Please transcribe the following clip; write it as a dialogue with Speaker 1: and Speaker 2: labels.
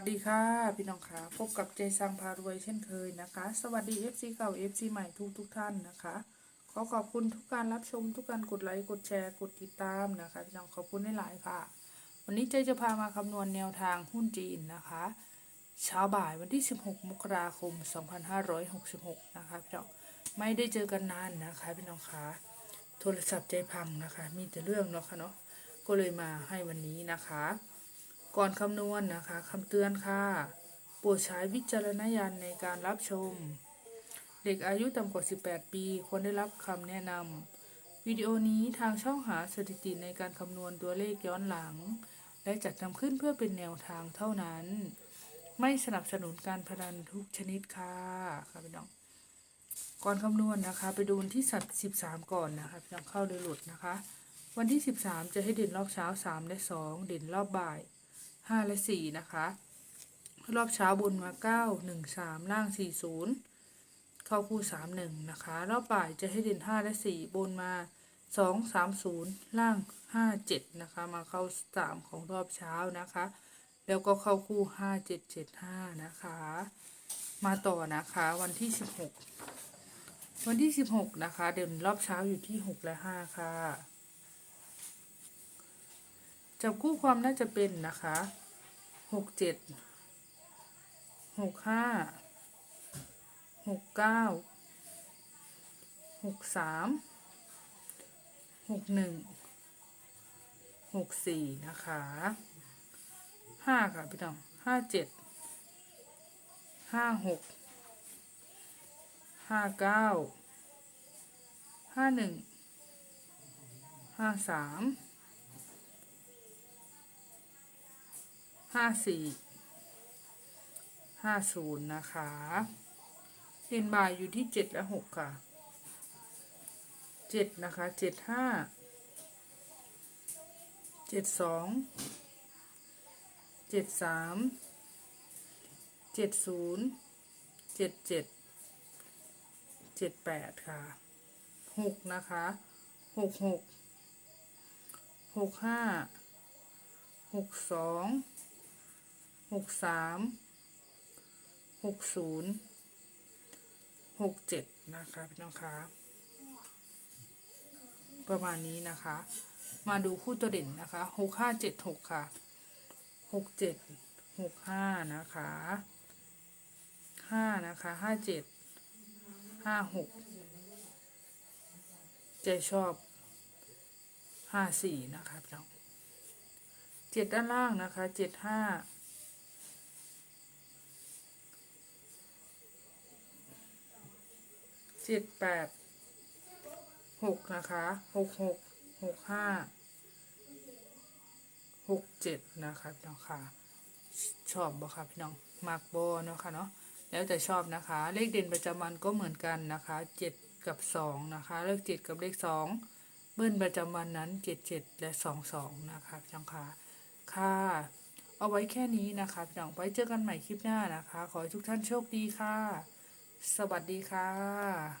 Speaker 1: สดีค่ะ พี่น้องค่ะพบกับเจสังพารวยเช่นเคยนะคะ สวัสดี FC เก่า FC ใหม่ทุกทุกท่านนะคะ ขอขอบคุณทุกการรับชมทุกการกดไลค์กดแชร์กดติดตามนะคะพี่น้องขอบคุณหลายค่ะ วันนี้เจจะพามาคำนวณแนวทางหุ้นจีนนะคะเช้าบ่ายวันที่ 16 มกราคม 2566 นะคะพี่น้องไม่ได้เจอกันนานนะคะพี่น้องค่ะโทรศัพท์ใจพังนะคะ มีแต่เรื่องเนาะค่ะเนาะก็เลยมาให้วันนี้นะคะ ก่อนคำนวณนะคะคำเตือนค่ะโปรดใช้วิจารณญาณในการรับชม เด็กอายุต่ำกว่า 18 ปีควรได้รับคำแนะนำวิดีโอนี้ทางช่องหาสถิติในการคำนวณตัวเลขย้อนหลัง และจัดทำขึ้นเพื่อเป็นแนวทางเท่านั้น ไม่สนับสนุนการพนันทุกชนิดค่ะค่ะพี่น้อง ก่อนคำนวณนะคะ ไปดูวันที่สัตว์13 ก่อนนะคะพี่น้องเข้าโดยหลุดนะคะ วันที่ 13 จะให้เด่นรอบเช้า 3 และ 2 เด่นรอบบ่าย ห้าและสี่นะคะ รอบเช้าบนมาเก้าหนึ่งสามล่างสี่ศูนย์เข้าคู่สามหนึ่งนะคะ รอบบ่ายจะให้เด่นห้าและสี่บนมาสองสามศูนย์ล่างห้าเจ็ดนะคะ มาเข้าสามของรอบเช้านะคะ แล้วก็เข้าคู่ห้าเจ็ดเจ็ดห้านะคะ มาต่อนะคะวันที่สิบหกวันที่สิบหกนะคะ เด่นรอบเช้าอยู่ที่หกและห้าค่ะจับคู่ความน่าจะเป็นนะคะ หกเจ็ดหกห้าหกเก้าหกสามหกหนึ่งหกสี่นะคะห้าค่ะพี่น้องห้าเจ็ดห้าหกห้าเก้าห้าหนึ่งห้าสาม ห้าสี่ห้าศูนย์นะคะเด่นบ่ายอยู่ที่เจ็ดและหกค่ะเจ็ดนะคะเจ็ดห้าเจ็ดสองเจ็ดสามเจ็ดศูนย์เจ็ดเจ็ดเจ็ดแปดค่ะหกนะคะหกหกหกห้าหกสอง หกสามหกศูนย์หกเจ็ดนะคะพี่น้องคะประมาณนี้นะคะ มาดูคู่ตัวเด่นนะคะหกห้าเจ็ดหกค่ะหกเจ็ดหกห้านะคะห้านะคะห้าเจ็ดห้าหกใจชอบห้าสี่นะคะพี่น้องเจ็ดด้านล่างนะคะเจ็ดห้า จ็ดแปดหกนะคะหกหกหกห้าหกเจ็ดนะคะพี่น้องค่ะ ชอบบ่ค่ะพี่น้องมากบเนาะค่ะเนาะแล้วแต่ชอบนะคะ เลขเด่นประจำวันก็เหมือนกันนะคะเจ็ดกับสองนะคะเลขเจ็ดกับเลขสองเบิ้ลประจำวันนั้นเจ็ดเจ็ดและสองสองนะคะพี่น้องค่ะค่ะเอาไว้แค่นี้นะคะพี่น้องไว้เจอกันใหม่คลิปหน้านะคะ ขอให้ทุกท่านโชคดีค่ะ สวัสดีค่ะ